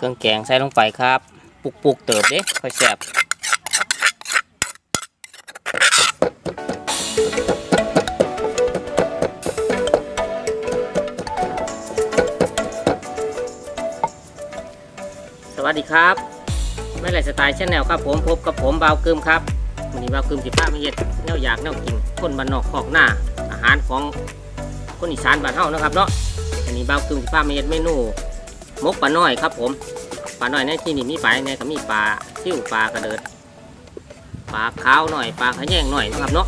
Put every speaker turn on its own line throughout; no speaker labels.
เครื่องแกงใส่ลงไปครับ ปุกปุกเติบเด้ค่อยแซ่บสวัสดีครับไม่ไรสไตล์ชแนลครับผมพบกับผมบาวกึมครับวันนี้บาวกึมสิป้ามาเฮ็ดแนวอยากแนวกินคนบ้านนอกขอกหน้า อาหารของคนอีสานบ้านเฮานะครับเนาะอันนี้บาวกึมสิป้ามาเฮ็ดเมนู มกปลาน้อยครับผมปลาน้อยในที่นี่มีปลาในก็มีปลาซิ่วปลากระเดิดปลาขาวหน่อยปลาขะแยงหน่อยนะครับเนาะ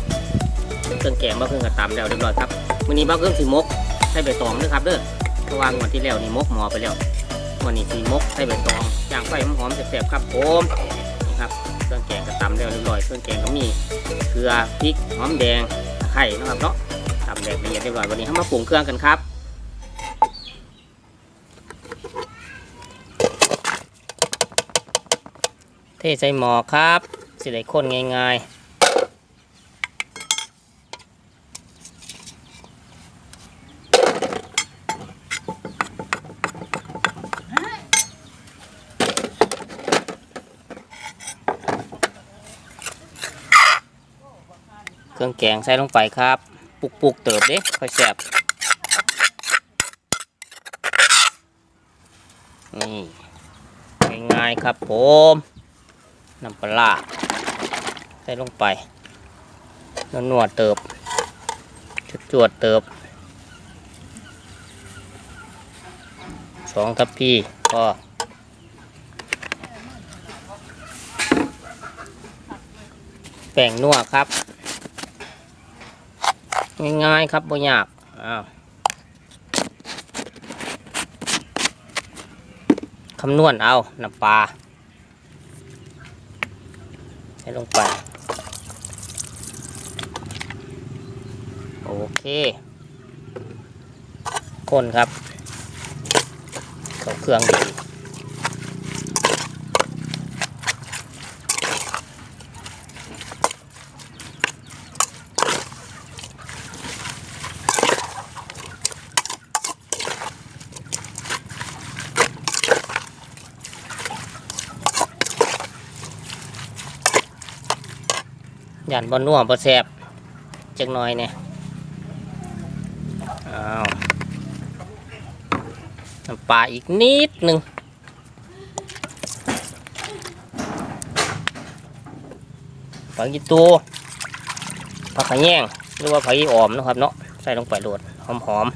เครื่องแกงบาวกึมก็ตำแล้วเรียบร้อยครับวันนี้บาวกึมสิมกใส่ใบตองด้วยครับเด้อเพราะว่างวดที่แล้วนี่มกหมอไปแล้ววันนี้สีมกใส่ใบตองย่างไฟหอมๆแซ่บๆครับผมนี่ครับเครื่องแกงกระตำแล้วเรียบร้อยเครื่องแกงก็มีเกลือพริกหอมแดงไคร้นะครับเนาะตำแดกละเอียดเรียบร้อยวันนี้เรามาปรุงเครื่องกันครับ เทใส่หมอครับ สิได้ข้นง่ายๆเครื่องแกงใส่ลงไปครับ ปุกๆเติบเด้ค่อยแซ่บนี่ ง่ายๆครับผม น้ำปลาใส่ลงไปนวดเติบจวดเติบสองทัพพี่ก็แป้งนัวครับ ง่ายๆครับบ่ยากอ้าวคำนวณเอาน้ำปลา ลงไป โอเคคนครับเขาเครื่องดี ยันบอนัวบอแซบจักหน่อยเนี่ยอ้าวน้ำปลาอีกนิดหนึ่งผักยีตัวผักขะแยงหรือว่าผักยีออมนะครับเนาะใส่ลงไปโดดหอมหอม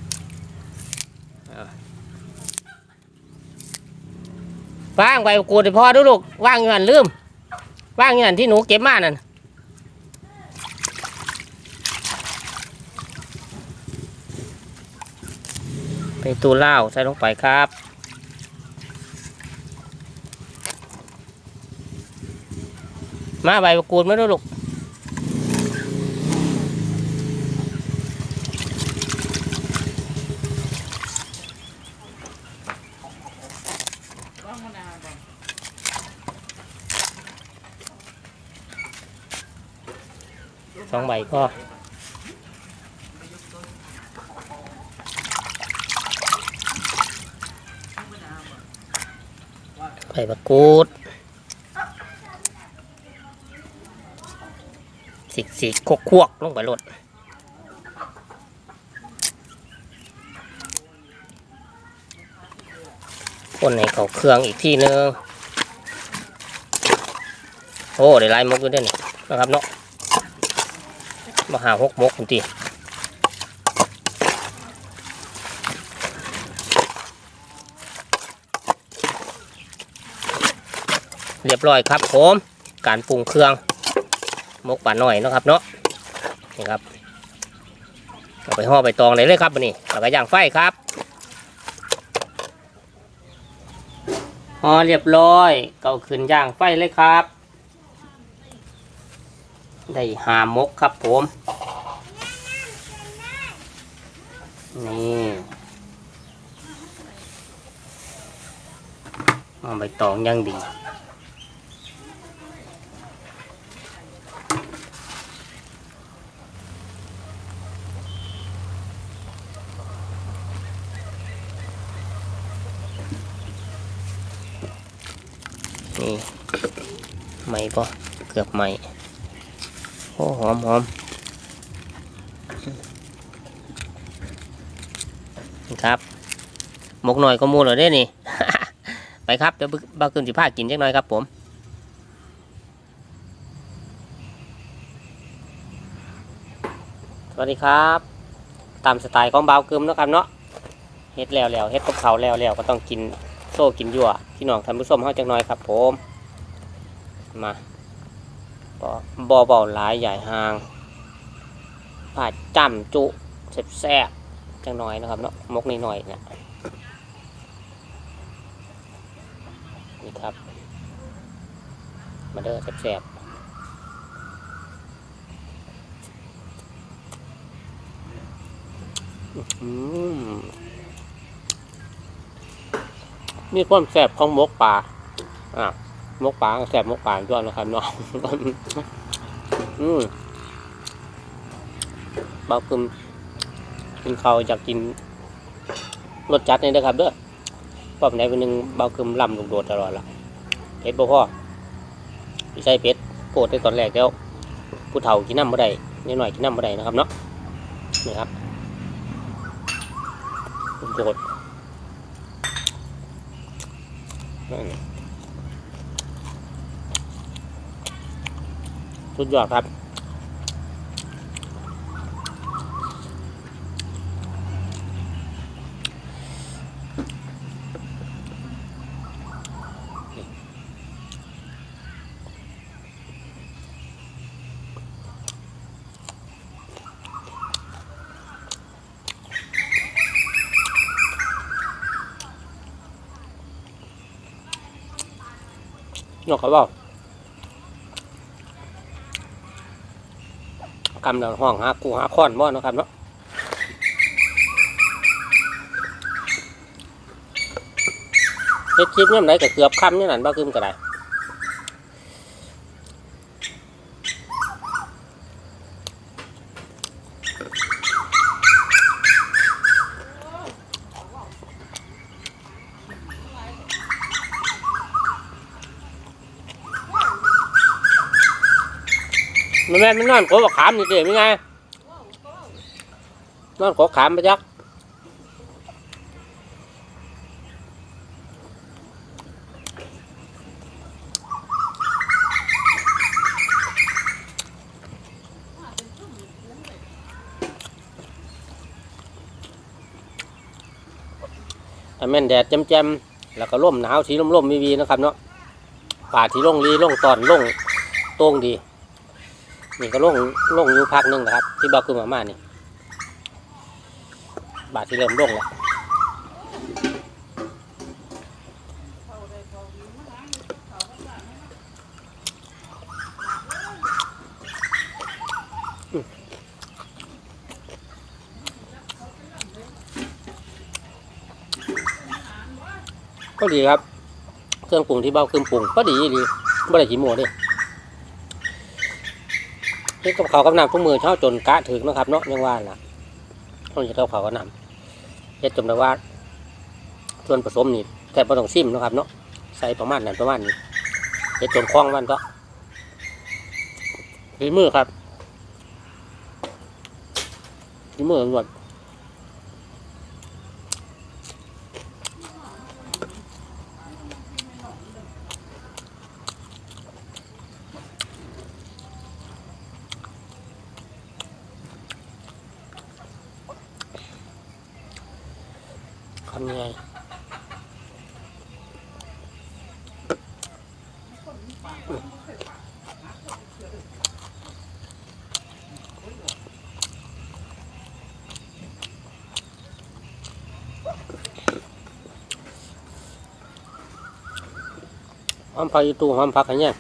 ว่างไปกูดพอดูลูกว่างอยู่นั่นลืมว่างอยู่นั่นที่หนูเก็บมานั่น ไปตูเหล้าใส่ลงไปครับมาใบมะกรูดมาด้วยลูกสองใบก็ ใบมะกรูดสิกสิกควกควกๆลงไปรดคนให้เขาเครื่องอีกที่นึงโอ้ได้ลายมกอยู่ด้วยนี่นะครับเนาะมาหาหกมกคุณตี เรียบร้อยครับผมการปรุงเครื่องมกป่าหน่อยนะครับเนาะนี่ครับเอาไปห่อใบตองเลยเลยครับวันนี้แล้วก็ย่างไฟครับห่อเรียบร้อยเกาขึ้นย่างไฟเลยครับ ได้หามกครับผมนี่เอาใบตองอยังดี ปะเกือบไหม่โอ้หอมหอมครับหมกหน่อยก็มูเลยได้นี่ ไปครับเดี๋ยวบ้าวเกิมสิพากินจักหน่อยครับผมสวัสดีครับ ตามสไตล์ของบ่าวเกิมนะครับเนาะเฮ็ดแล้วแล้วเฮ็ดกับเขาแล้วแล้วก็ต้องกินโซ่กินยั่วพี่น้องท่านผู้ชมเฮาจักหน่อยครับผม มาบ่บ่เบาหลายใหญ่ห่างผ่าจ้ำจุแซ่บจังหน่อยนะครับเนาะมกนิดหน่อยเนี่ยนี่ครับ มาเด้อแซ่บๆอืมมีความแซบของมกปลาอะ มกปลาแซ่บมกปลาด้วยนะครับเนาะอืมเบากึมกินข้าอยากกินรสจัดนี่นะครับเด้อพอบไหนวันหนึ่งเบากึมล่ำลูกโดดตลอดละเผ็ดบ่พ่อพี่ใส่เป็ดโกดในตอนแรกแล้ว ผู้เฒ่ากินน้ำบ่ได้นิดหน่อยกินน้ำบ่ได้นะครับเนาะนี่ครับลูกโดดนั่น สุดยอดครับนกเขาบอกกำลังห้องหากูหาค้อนบ่เนาะครับเนาะเฮ็ดคลิปเนี่ยไหนก็เกือบค่ำเนี่ยนั่นบ้าคึมก็ได้ มันแม่นมันนอนโกบักขามนี่เดี๋ยวยังไงนอนโกขามไปจักแต่แม่นแดดแจ่มๆแล้วก็ร่มหนาวสีร่มๆมีวีนะครับเนาะป่าที่ร่งรีร่งตอนร่งโต้งดี นี่ก็ล่งลงอยู่พักหนึงนะครับ ที่บอกคือมาม่านี่บาทที่เริ่มล่งแล้วก็ดีครับ เครื่องปรุงที่เบ้าเครื่องปรุงก็ดีดีไม่ได้ขี้โม่เด้วย ฮ็ดกับเขาวกับน้ำทุกมือเช่าจนกะถึงนะครับเนาะยังว่าล่ะต้องเฮ็ดกับเขาวกับน้ำเฮ็ดจนได้ว่าส่วนผสมนี่แทบไม่ต้องซิมนะครับเนาะใส่ประมาณนั้นประมาณนี้เฮ็ดจนคล่องมันก็ฝีมือครับฝีมือล้วนำยังไงหอมผักอีตูหอมผักอะไรเนี่ย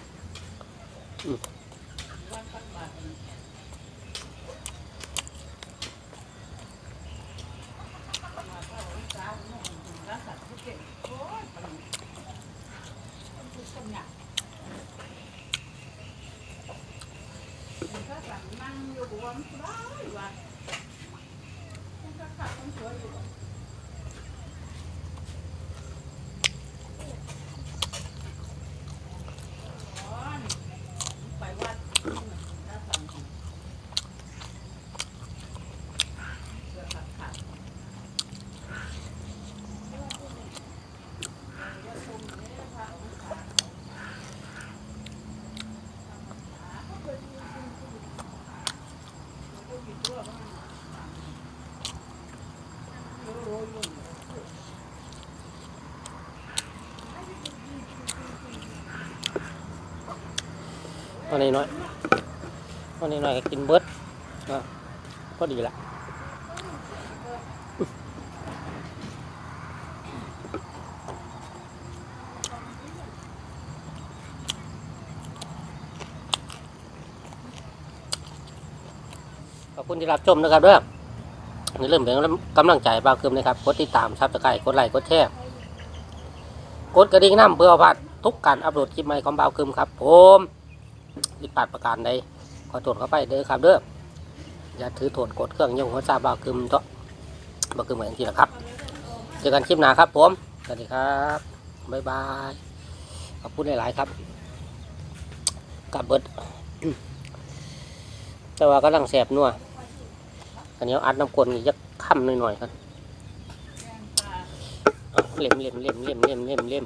mang vô bộ ấm đó rồi. Không có không sửa vô. วันนี้น้อยวันนี้น้อยก็กินเบิดก็ดีละขอบคุณที่รับชมนะครับเด้อนี่เริ่มเป็นกำลังใจบ้าวคืมนะครับ กดติดตามซับสไครต์กดไลค์ กดแชร์ กดกระดิ่งน้ำเพื่อพลาดทุกการอัปโหลดคลิปใหม่ของบ้าวคืมครับผม ผิดพลาดประการใดขอโทษเข้าไปเด้อครับเด้ออย่าถือโทษกดเครื่องยงหัวซาบ้าคืมเถอะบาคืมเหมือนทีละครับ เจอกันคลิปหน้าครับผมสวัสดีครับบ๊ายบายขอบคุณหลาย ๆ ครับกลับเบิดแต่ว่ากำลังแสบนัวอันนี้เอาอัดน้ำกลนอีกจะค่ำหน่อยๆครับเอาเล่มเล่มเล่มเล่มเล่มเล่มเล่ม